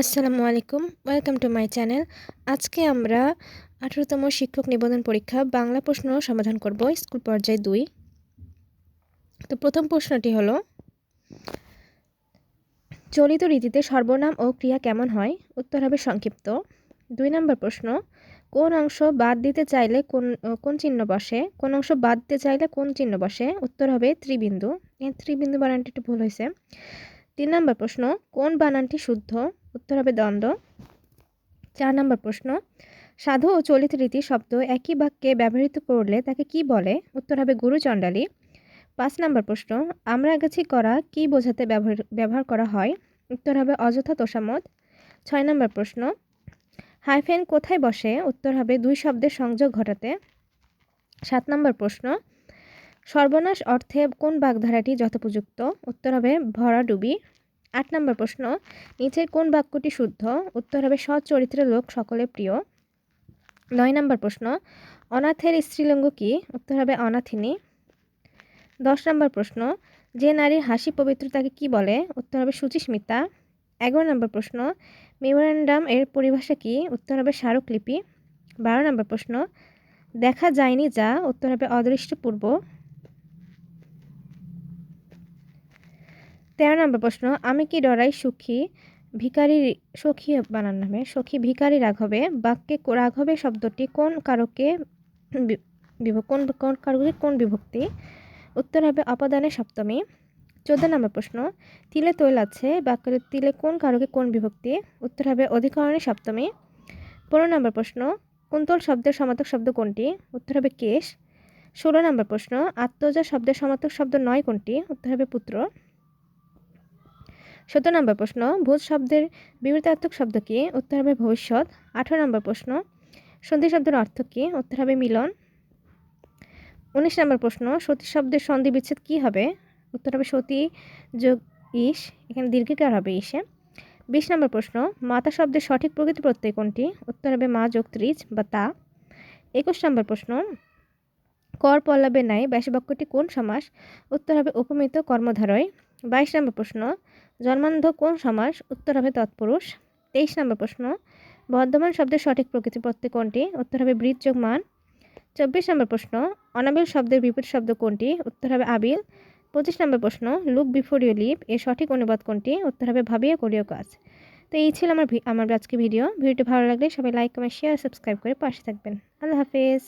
আসসালামু আলাইকুম। Welcome to my channel আজকে আমরা আঠারোতম শিক্ষক নিবন্ধন পরীক্ষা বাংলা প্রশ্ন সমাধান করব স্কুল পর্যায়ে দুই। তো প্রথম প্রশ্নটি হলো, চলিত রীতিতে সর্বনাম ও ক্রিয়া কেমন হয়? উত্তর হবে সংক্ষিপ্ত। দুই নম্বর প্রশ্ন, কোন অংশ বাদ দিতে চাইলে কোন কোন চিহ্ন বসে? কোন অংশ বাদ দিতে চাইলে কোন চিহ্ন বসে? উত্তর হবে ত্রিবিন্দু। ত্রিবিন্দু বানানটি একটু ভুল হয়েছে। তিন নম্বর প্রশ্ন, কোন বানানটি শুদ্ধ? উত্তর হবে দ্বন্দ্ব। চার নম্বর প্রশ্ন, সাধু ও চলিত রীতি শব্দ একই বাক্যে ব্যবহৃত করলে তাকে কি বলে? উত্তর হবে গুরু চণ্ডালী। পাঁচ নম্বর প্রশ্ন, আমরা গাছি করা কি বোঝাতে ব্যবহার ব্যবহার করা হয়? উত্তর হবে অযথা তোষামত ছয় নম্বর প্রশ্ন, হাইফেন কোথায় বসে? উত্তর হবে দুই শব্দের সংযোগ ঘটাতে। সাত নম্বর প্রশ্ন সর্বনাশ অর্থে কোন বাগধারাটি যথোপযুক্ত? উত্তর হবে ভরাডুবি। আট নম্বর প্রশ্ন, নিচের কোন বাক্যটি শুদ্ধ? উত্তর হবে সৎ চরিত্রের লোক সকলে প্রিয়। নয় নম্বর প্রশ্ন, অনাথের স্ত্রীলিঙ্গ কি? উত্তর হবে অনাথিনী। দশ নম্বর প্রশ্ন, যে নারীর হাসি পবিত্র তাকে কি বলে? উত্তর হবে সুচিস্মিতা। এগারো নম্বর প্রশ্ন, মেমোরেন্ডাম এর পরিভাষা কি? উত্তর হবে স্মারকলিপি। বারো নম্বর প্রশ্ন, দেখা যায়নি যা? উত্তর হবে অদৃষ্টপূর্ব। তেরো নম্বর প্রশ্ন, আমি কি ডরাই সুখী? ভিকারি সখী বানান নামে, সখী ভিকারি রাঘবে, বাক্যে রাঘবে শব্দটি কোন কারকে কোন কোন কারকে, কোন বিভক্তি? উত্তর হবে অপদানে সপ্তমী। চোদ্দ নম্বর প্রশ্ন, তিলে তৈল আছে, বাক্যের তিলে কোন কারকে, কোন বিভক্তি? উত্তর হবে অধিকরণে সপ্তমী। পনেরো নম্বর প্রশ্ন, কুন্তল শব্দের সমাতক শব্দ কোনটি? উত্তর হবে কেশ। ষোলো নম্বর প্রশ্ন, আত্মজা শব্দের সমাতক শব্দ নয় কোনটি? উত্তর হবে পুত্র। সতেরো নম্বর প্রশ্ন, ভূত শব্দের বিবৃতার্থক শব্দ কী? উত্তর হবে ভবিষ্যৎ। আঠেরো নম্বর প্রশ্ন, সন্ধি শব্দের অর্থ কী? উত্তর হবে মিলন। উনিশ নম্বর প্রশ্ন, সতী শব্দের সন্ধি বিচ্ছেদ কী হবে? উত্তর হবে সতী যোগ ইস, এখানে দীর্ঘিকার হবে ইসে। বিশ নম্বর প্রশ্ন, মাতা শব্দের সঠিক প্রকৃতি প্রত্যয় কোনটি? উত্তর হবে মা যোগ ত্রিজ বা তা। একুশ নম্বর প্রশ্ন, কর পল্লবে নাই ব্যাসবাক্যটি কোন সমাস? উত্তর হবে উপমিত কর্মধারয়। বাইশ নম্বর প্রশ্ন জন্মান্ধ কোন সমাস? উত্তর হবে তৎপুরুষ। তেইশ নম্বর প্রশ্ন। বর্ধমান শব্দের সঠিক প্রকৃতি প্রত্যেক কোনটি? উত্তর হবে যোগ মান। চব্বিশ নম্বর প্রশ্ন। অনাবিল শব্দের বিপরীত শব্দ কোনটি? উত্তর হবে আবিল। পঁচিশ নম্বর প্রশ্ন। লুক বিফোর ইউ লিভ এর সঠিক অনুবাদ কোনটি? উত্তর হবে ভাবিয়ে করিও কাজ। তো এই ছিল আমার আমার আজকে ভিডিও। ভিডিওটি ভালো লাগলে সবাই লাইক, কমেন্ট শেয়ার সাবস্ক্রাইব করে পাশে থাকবেন। আল্লাহ হাফেজ।